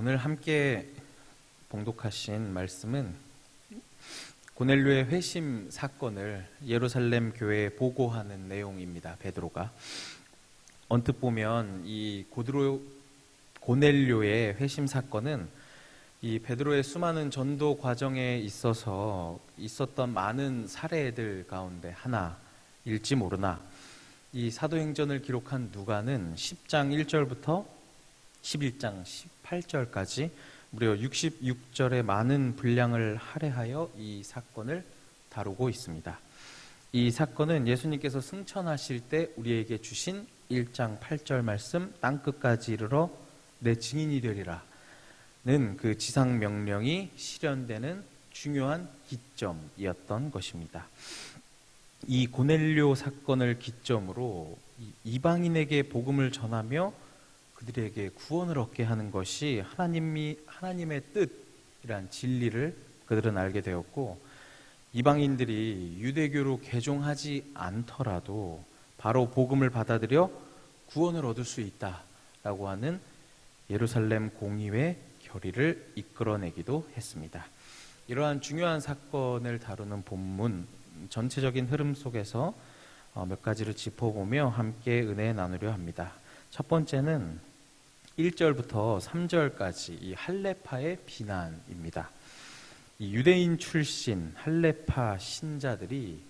오늘 함께 봉독하신 말씀은 고넬료의 회심 사건을 예루살렘 교회에 보고하는 내용입니다. 베드로가 언뜻 보면 이 고드로 고넬료의 회심 사건은 이 베드로의 수많은 전도 과정에 있어서 있었던 많은 사례들 가운데 하나일지 모르나 이 사도행전을 기록한 누가는 10장 1절부터 11장 18절까지 무려 66절의 많은 분량을 할애하여 이 사건을 다루고 있습니다. 이 사건은 예수님께서 승천하실 때 우리에게 주신 1장 8절 말씀 땅끝까지 이르러 내 증인이 되리라 는그 지상 명령이 실현되는 중요한 기점이었던 것입니다. 이 고넬료 사건을 기점으로 이방인에게 복음을 전하며 그들에게 구원을 얻게 하는 것이 하나님이 하나님의 뜻이란 진리를 그들은 알게 되었고 이방인들이 유대교로 개종하지 않더라도 바로 복음을 받아들여 구원을 얻을 수 있다라고 하는 예루살렘 공의회 결의를 이끌어내기도 했습니다. 이러한 중요한 사건을 다루는 본문 전체적인 흐름 속에서 어, 몇 가지를 짚어보며 함께 은혜 나누려 합니다. 첫 번째는 1절부터 3절까지 이 할레파의 비난입니다. 이 유대인 출신 할레파 신자들이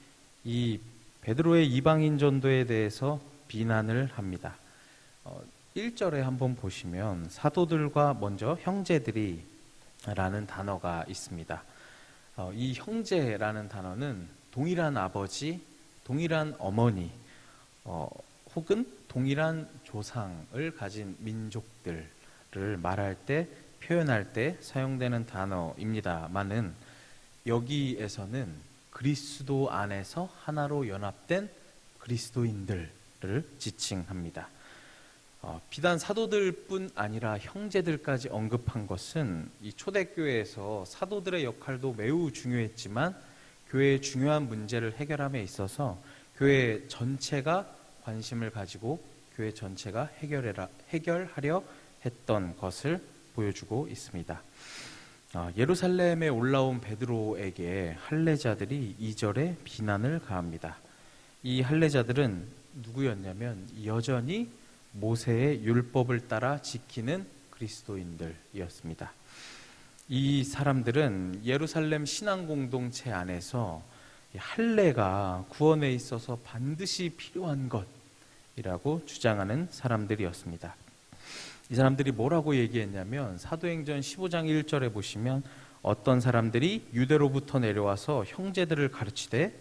이 베드로의 이방인 전도에 대해서 비난을 합니다. 어, 1절에 한번 보시면 사도들과 먼저 형제들이 라는 단어가 있습니다. 어, 이 형제라는 단어는 동일한 아버지, 동일한 어머니, 어, 혹은 동일한 조상을 가진 민족들을 말할 때, 표현할 때 사용되는 단어입니다만은 여기에서는 그리스도 안에서 하나로 연합된 그리스도인들을 지칭합니다. 어, 비단 사도들뿐 아니라 형제들까지 언급한 것은 이 초대교회에서 사도들의 역할도 매우 중요했지만 교회의 중요한 문제를 해결함에 있어서 교회 전체가 관심을 가지고 교회 전체가 해결해라, 해결하려 했던 것을 보여주고 있습니다. 어, 예루살렘에 올라온 베드로에게 할례자들이 2절에 비난을 가합니다. 이 할례자들은 누구였냐면 여전히 모세의 율법을 따라 지키는 그리스도인들이었습니다. 이 사람들은 예루살렘 신앙 공동체 안에서 할례가 구원에 있어서 반드시 필요한 것 이라고 주장하는 사람들이었습니다. 이 사람들이 뭐라고 얘기했냐면 사도행전 15장 1절에 보시면 어떤 사람들이 유대로부터 내려와서 형제들을 가르치되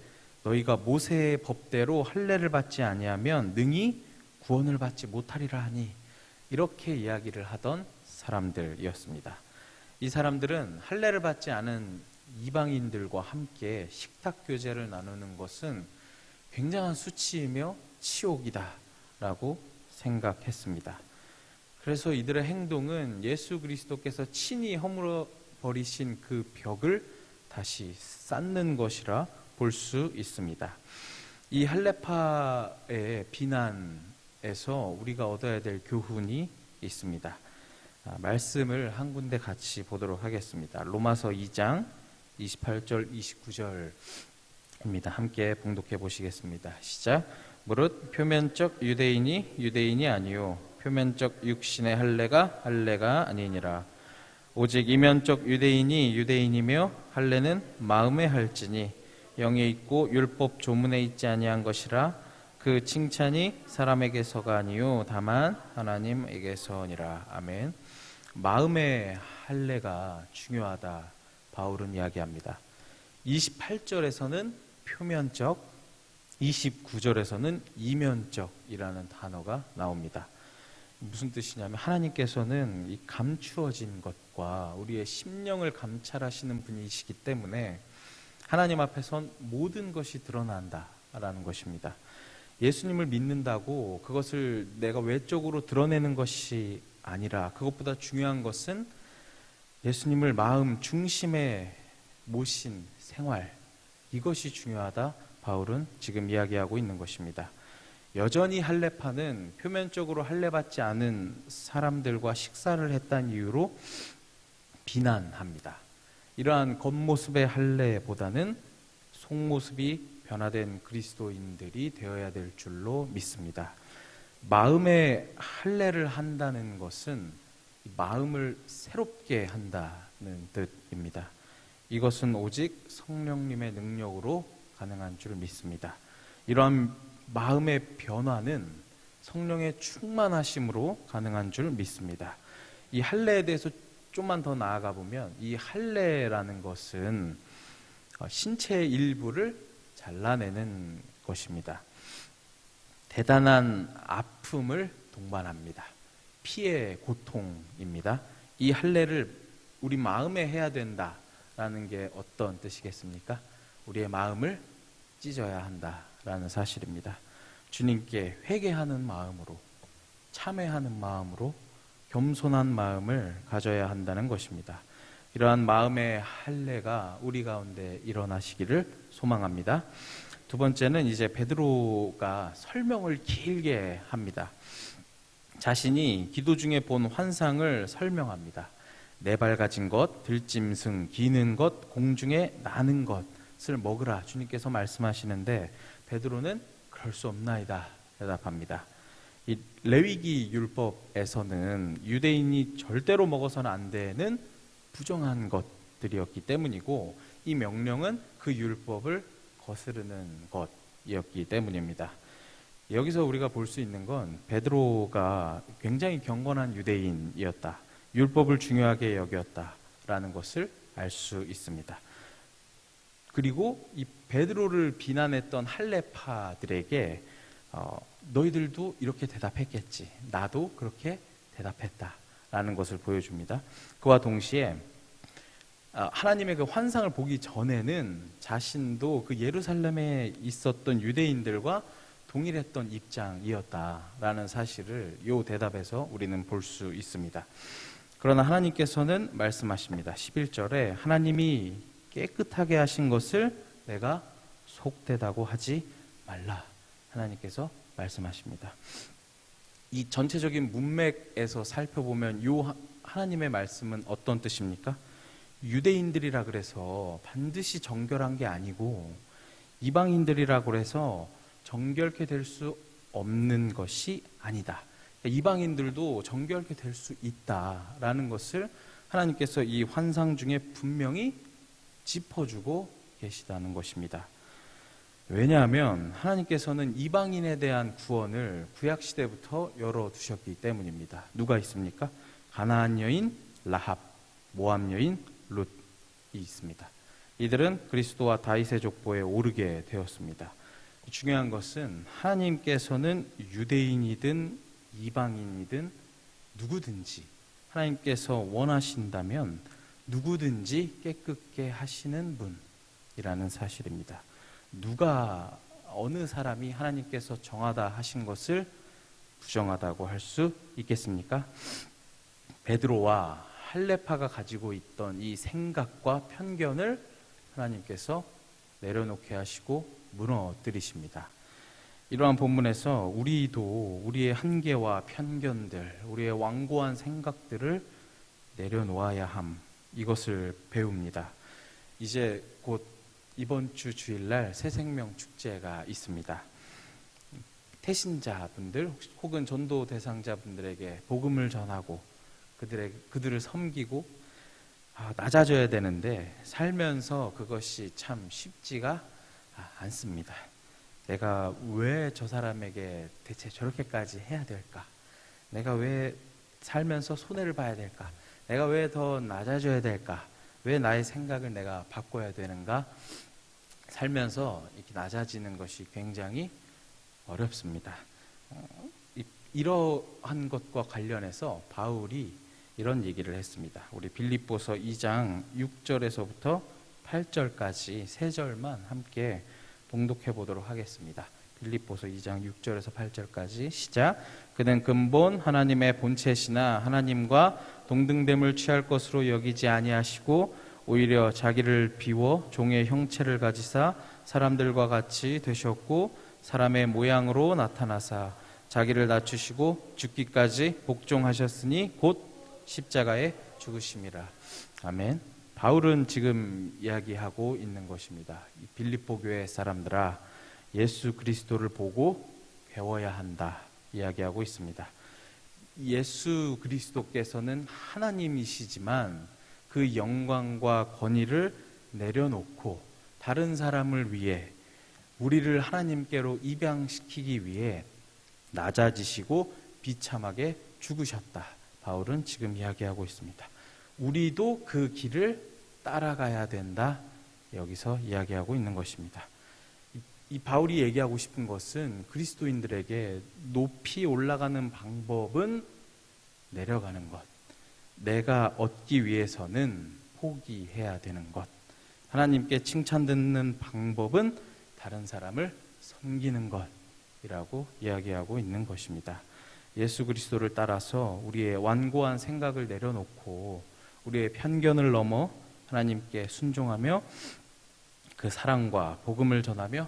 너희가 모세의 법대로 할례를 받지 아니하면 능히 구원을 받지 못하리라 하니 이렇게 이야기를 하던 사람들이었습니다. 이 사람들은 할례를 받지 않은 이방인들과 함께 식탁 교제를 나누는 것은 굉장한 수치이며 치욕이다 라고 생각했습니다. 그래서 이들의 행동은 예수 그리스도께서 친히 허물어 버리신 그 벽을 다시 쌓는 것이라 볼 수 있습니다. 이 할레파의 비난에서 우리가 얻어야 될 교훈이 있습니다. 아, 말씀을 한 군데 같이 보도록 하겠습니다. 로마서 2장 28절 29절입니다. 함께 봉독해 보시겠습니다. 시작. 무릇 표면적 유대인이 유대인이 아니요 표면적 육신의 할례가 할례가 아니니라. 오직 이면적 유대인이 유대인이며 할례는 마음에 할지니 영에 있고 율법 조문에 있지 아니한 것이라 그 칭찬이 사람에게서가 아니요 다만 하나님에게서니라. 아멘. 마음의 할례가 중요하다. 바울은 이야기합니다. 28절에서는 표면적, 29절에서는 이면적이라는 단어가 나옵니다. 무슨 뜻이냐면 하나님께서는 이 감추어진 것과 우리의 심령을 감찰하시는 분이시기 때문에 하나님 앞에선 모든 것이 드러난다라는 것입니다. 예수님을 믿는다고 그것을 내가 외적으로 드러내는 것이 아니라 그것보다 중요한 것은 예수님을 마음 중심에 모신 생활 이것이 중요하다 바울은 지금 이야기하고 있는 것입니다. 여전히 할례파는 표면적으로 할례받지 않은 사람들과 식사를 했다는 이유로 비난합니다. 이러한 겉모습의 할례보다는 속모습이 변화된 그리스도인들이 되어야 될 줄로 믿습니다. 마음의 할례를 한다는 것은 마음을 새롭게 한다는 뜻입니다. 이것은 오직 성령님의 능력으로 가능한 줄 믿습니다. 이러한 마음의 변화는 성령의 충만하심으로 가능한 줄 믿습니다. 이 할례에 대해서 좀만 더 나아가 보면 이 할례라는 것은 어, 신체의 일부를 잘라내는 것입니다. 대단한 아픔을 동반합니다. 피의 고통입니다. 이 할례를 우리 마음에 해야 된다라는 게 어떤 뜻이겠습니까? 우리의 마음을 찢어야 한다라는 사실입니다. 주님께 회개하는 마음으로 참회하는 마음으로 겸손한 마음을 가져야 한다는 것입니다. 이러한 마음의 할례가 우리 가운데 일어나시기를 소망합니다. 두 번째는 이제 베드로가 설명을 길게 합니다. 자신이 기도 중에 본 환상을 설명합니다. 네 발 가진 것, 들짐승, 기는 것, 공중에 나는 것 을 먹으라 주님께서 말씀하시는데 베드로는 그럴 수 없나이다 대답합니다. 이 레위기 율법에서는 유대인이 절대로 먹어서는 안 되는 부정한 것들이었기 때문이고 이 명령은 그 율법을 거스르는 것이었기 때문입니다. 여기서 우리가 볼 수 있는 건 베드로가 굉장히 경건한 유대인이었다. 율법을 중요하게 여겼다라는 것을 알 수 있습니다. 그리고 이 베드로를 비난했던 할레파들에게 어, 너희들도 이렇게 대답했겠지. 나도 그렇게 대답했다 라는 것을 보여줍니다. 그와 동시에 아, 하나님의 그 환상을 보기 전에는 자신도 그 예루살렘에 있었던 유대인들과 동일했던 입장이었다라는 사실을 이 대답에서 우리는 볼 수 있습니다. 그러나 하나님께서는 말씀하십니다. 11절에 하나님이 깨끗하게 하신 것을 내가 속되다고 하지 말라. 하나님께서 말씀하십니다. 이 전체적인 문맥에서 살펴보면 요 하나님의 말씀은 어떤 뜻입니까? 유대인들이라 그래서 반드시 정결한 게 아니고 이방인들이라 그래서 정결케 될 수 없는 것이 아니다. 그러니까 이방인들도 정결케 될 수 있다라는 것을 하나님께서 이 환상 중에 분명히 짚어주고 계시다는 것입니다. 왜냐하면 하나님께서는 이방인에 대한 구원을 구약 시대부터 열어 두셨기 때문입니다. 누가 있습니까? 가나안 여인 라합, 모함 여인 룻이 있습니다. 이들은 그리스도와 다윗의 족보에 오르게 되었습니다. 중요한 것은 하나님께서는 유대인이든 이방인이든 누구든지 하나님께서 원하신다면 누구든지 깨끗게 하시는 분이라는 사실입니다. 누가 어느 사람이 하나님께서 정하다 하신 것을 부정하다고 할 수 있겠습니까? 베드로와 할레파가 가지고 있던 이 생각과 편견을 하나님께서 내려놓게 하시고 무너뜨리십니다. 이러한 본문에서 우리도 우리의 한계와 편견들, 우리의 완고한 생각들을 내려놓아야 함 이것을 배웁니다. 이제 곧 이번 주 주일날 새생명 축제가 있습니다. 태신자분들 혹은 전도 대상자분들에게 복음을 전하고 그들의 그들을 섬기고 아, 낮아져야 되는데 살면서 그것이 참 쉽지가 않습니다. 내가 왜 저 사람에게 대체 저렇게까지 해야 될까? 내가 왜 살면서 손해를 봐야 될까? 내가 왜 더 낮아져야 될까? 왜 나의 생각을 내가 바꿔야 되는가? 살면서 이렇게 낮아지는 것이 굉장히 어렵습니다. 어, 이러한 것과 관련해서 바울이 이런 얘기를 했습니다. 우리 빌립보서 2장 6절에서부터 8절까지 세 절만 함께 봉독해 보도록 하겠습니다. 빌립보서 2장 6절에서 8절까지 시작. 그는 근본 하나님의 본체시나 하나님과 동등됨을 취할 것으로 여기지 아니하시고 오히려 자기를 비워 종의 형체를 가지사 사람들과 같이 되셨고 사람의 모양으로 나타나사 자기를 낮추시고 죽기까지 복종하셨으니 곧 십자가에 죽으심이라. 아멘. 바울은 지금 이야기하고 있는 것입니다. 이 빌립보 교회 사람들아 예수 그리스도를 보고 배워야 한다 이야기하고 있습니다. 예수 그리스도께서는 하나님이시지만 그 영광과 권위를 내려놓고 다른 사람을 위해 우리를 하나님께로 입양시키기 위해 낮아지시고 비참하게 죽으셨다. 바울은 지금 이야기하고 있습니다. 우리도 그 길을 따라가야 된다. 여기서 이야기하고 있는 것입니다. 이, 이 바울이 얘기하고 싶은 것은 그리스도인들에게 높이 올라가는 방법은 내려가는 것. 내가 얻기 위해서는 포기해야 되는 것. 하나님께 칭찬 듣는 방법은 다른 사람을 섬기는 것이라고 이야기하고 있는 것입니다. 예수 그리스도를 따라서 우리의 완고한 생각을 내려놓고 우리의 편견을 넘어 하나님께 순종하며 그 사랑과 복음을 전하며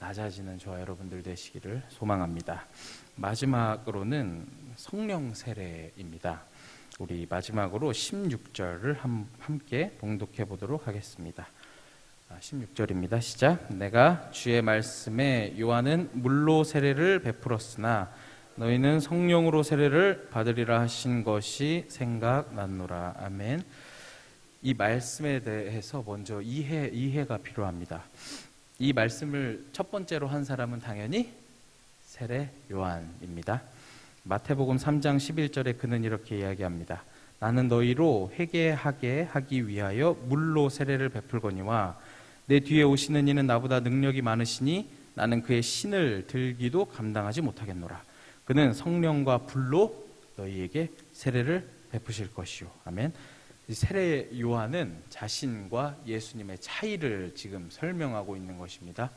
낮아지는 저와 여러분들 되시기를 소망합니다. 마지막으로는 성령 세례입니다. 우리 마지막으로 16절을 함께 봉독해 보도록 하겠습니다. 16절입니다. 아, 시작. 내가 주의 말씀에 요한은 물로 세례를 베풀었으나 너희는 성령으로 세례를 받으리라 하신 것이 생각났노라. 아멘. 이 말씀에 대해서 먼저 이해 이해가 필요합니다. 이 말씀을 첫 번째로 한 사람은 당연히 세례 요한입니다. 마태복음 3장 11절에 그는 이렇게 이야기합니다. 나는 너희로 회개하게 하기 위하여 물로 세례를 베풀거니와 내 뒤에 오시는 이는 나보다 능력이 많으시니 나는 그의 신을 들기도 감당하지 못하겠노라. 그는 성령과 불로 너희에게 세례를 베푸실 것이요. 아멘. 세례 요한은 자신과 예수님의 차이를 지금 설명하고 있는 것입니다.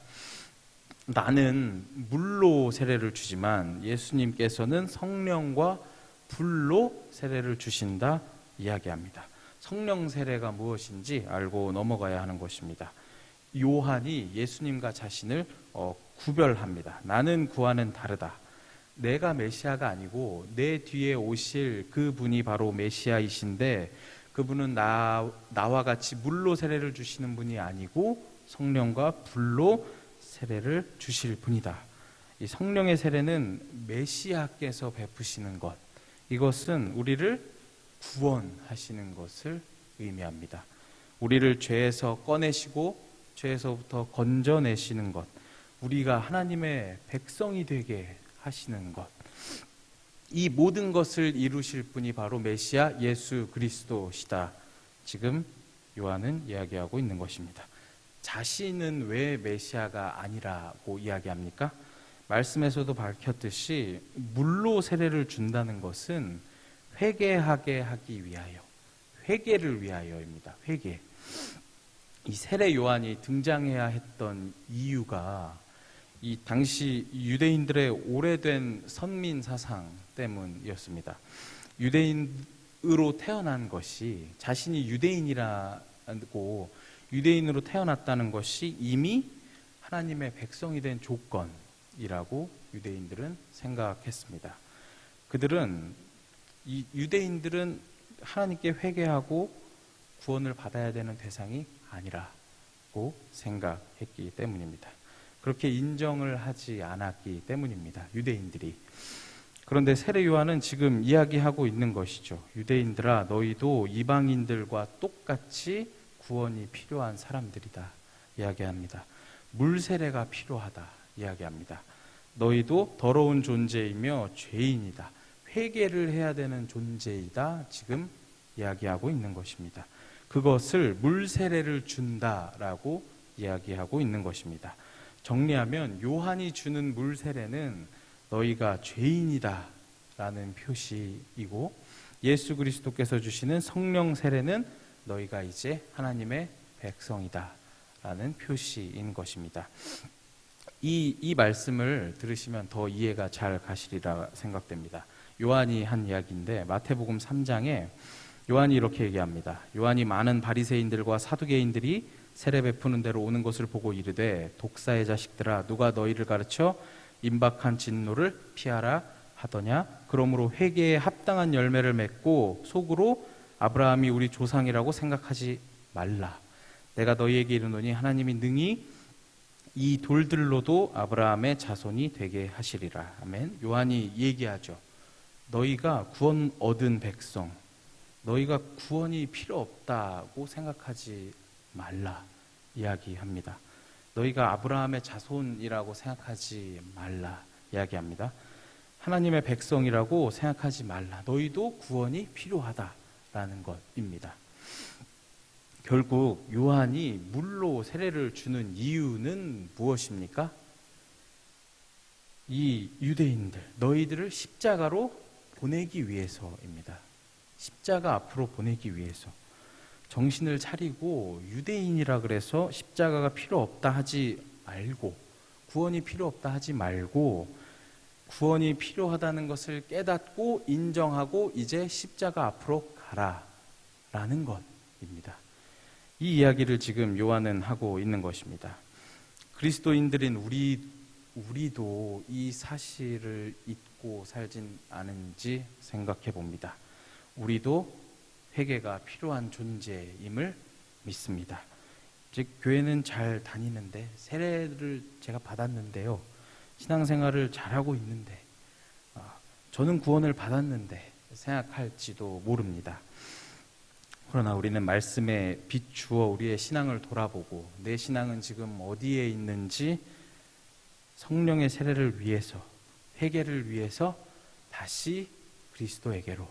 나는 물로 세례를 주지만 예수님께서는 성령과 불로 세례를 주신다 이야기합니다. 성령 세례가 무엇인지 알고 넘어가야 하는 것입니다. 요한이 예수님과 자신을 어, 구별합니다. 나는 구하는 다르다. 내가 메시아가 아니고 내 뒤에 오실 그 분이 바로 메시아이신데 그분은 나, 나와 같이 물로 세례를 주시는 분이 아니고 성령과 불로 세례를 주실 분이다. 이 성령의 세례는 메시아께서 베푸시는 것. 이것은 우리를 구원하시는 것을 의미합니다. 우리를 죄에서 꺼내시고 죄에서부터 건져내시는 것, 우리가 하나님의 백성이 되게 하시는 것, 이 모든 것을 이루실 분이 바로 메시아 예수 그리스도시다. 지금 요한은 이야기하고 있는 것입니다. 자신은 왜 메시아가 아니라고 이야기합니까? 말씀에서도 밝혔듯이 물로 세례를 준다는 것은 회개하게 하기 위하여, 회개를 위하여입니다. 회개. 이 세례 요한이 등장해야 했던 이유가 이 당시 유대인들의 오래된 선민 사상 때문이었습니다. 유대인으로 태어난 것이 자신이 유대인이라고 유대인으로 태어났다는 것이 이미 하나님의 백성이 된 조건이라고 유대인들은 생각했습니다. 그들은 이 유대인들은 하나님께 회개하고 구원을 받아야 되는 대상이 아니라고 생각했기 때문입니다. 그렇게 인정을 하지 않았기 때문입니다. 유대인들이. 그런데 세례 요한은 지금 이야기하고 있는 것이죠. 유대인들아 너희도 이방인들과 똑같이 구원이 필요한 사람들이다. 이야기합니다. 물 세례가 필요하다. 이야기합니다. 너희도 더러운 존재이며 죄인이다. 회개를 해야 되는 존재이다. 지금 이야기하고 있는 것입니다. 그것을 물 세례를 준다라고 이야기하고 있는 것입니다. 정리하면 요한이 주는 물 세례는 너희가 죄인이다 라는 표시이고 예수 그리스도께서 주시는 성령 세례는 너희가 이제 하나님의 백성이다 라는 표시인 것입니다. 이, 이 말씀을 들으시면 더 이해가 잘 가시리라 생각됩니다. 요한이 한 이야기인데 마태복음 3장에 요한이 이렇게 얘기합니다. 요한이 많은 바리새인들과 사두개인들이 세례 베푸는 대로 오는 것을 보고 이르되 독사의 자식들아 누가 너희를 가르쳐 임박한 진노를 피하라 하더냐? 그러므로 회개에 합당한 열매를 맺고 속으로 아브라함이 우리 조상이라고 생각하지 말라. 내가 너희에게 이르노니 하나님이 능히 이 돌들로도 아브라함의 자손이 되게 하시리라. 아멘. 요한이 얘기하죠. 너희가 구원 얻은 백성 너희가 구원이 필요 없다고 생각하지 말라 이야기합니다. 너희가 아브라함의 자손이라고 생각하지 말라 이야기합니다. 하나님의 백성이라고 생각하지 말라. 너희도 구원이 필요하다라는 것입니다. 결국 요한이 물로 세례를 주는 이유는 무엇입니까? 이 유대인들, 너희들을 십자가로 보내기 위해서입니다. 십자가 앞으로 보내기 위해서. 정신을 차리고 유대인이라 그래서 십자가가 필요 없다 하지 말고 구원이 필요 없다 하지 말고 구원이 필요하다는 것을 깨닫고 인정하고 이제 십자가 앞으로 가라 라는 것입니다. 이 이야기를 지금 요한은 하고 있는 것입니다. 그리스도인들인 우리 우리도 이 사실을 잊고 살진 않은지 생각해 봅니다. 우리도 회개가 필요한 존재임을 믿습니다. 즉 교회는 잘 다니는데 세례를 제가 받았는데요. 신앙생활을 잘하고 있는데 아, 저는 구원을 받았는데 생각할지도 모릅니다. 그러나 우리는 말씀에 비추어 우리의 신앙을 돌아보고 내 신앙은 지금 어디에 있는지 성령의 세례를 위해서 회개를 위해서 다시 그리스도에게로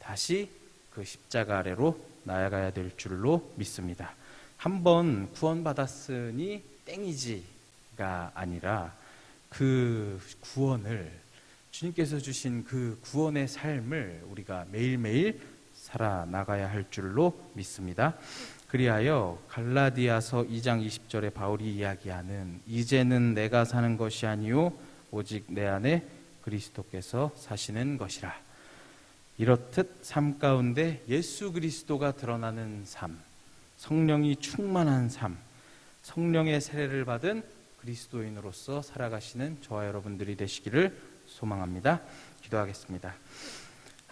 다시 그 십자가 아래로 나아가야 될 줄로 믿습니다. 한번 구원받았으니 땡이지가 아니라 그 구원을 주님께서 주신 그 구원의 삶을 우리가 매일매일 살아나가야 할 줄로 믿습니다. 그리하여 갈라디아서 2장 20절에 바울이 이야기하는 이제는 내가 사는 것이 아니요 오직 내 안에 그리스도께서 사시는 것이라. 이렇듯 삶 가운데 예수 그리스도가 드러나는 삶, 성령이 충만한 삶, 성령의 세례를 받은 그리스도인으로서 살아가시는 저와 여러분들이 되시기를 소망합니다. 기도하겠습니다.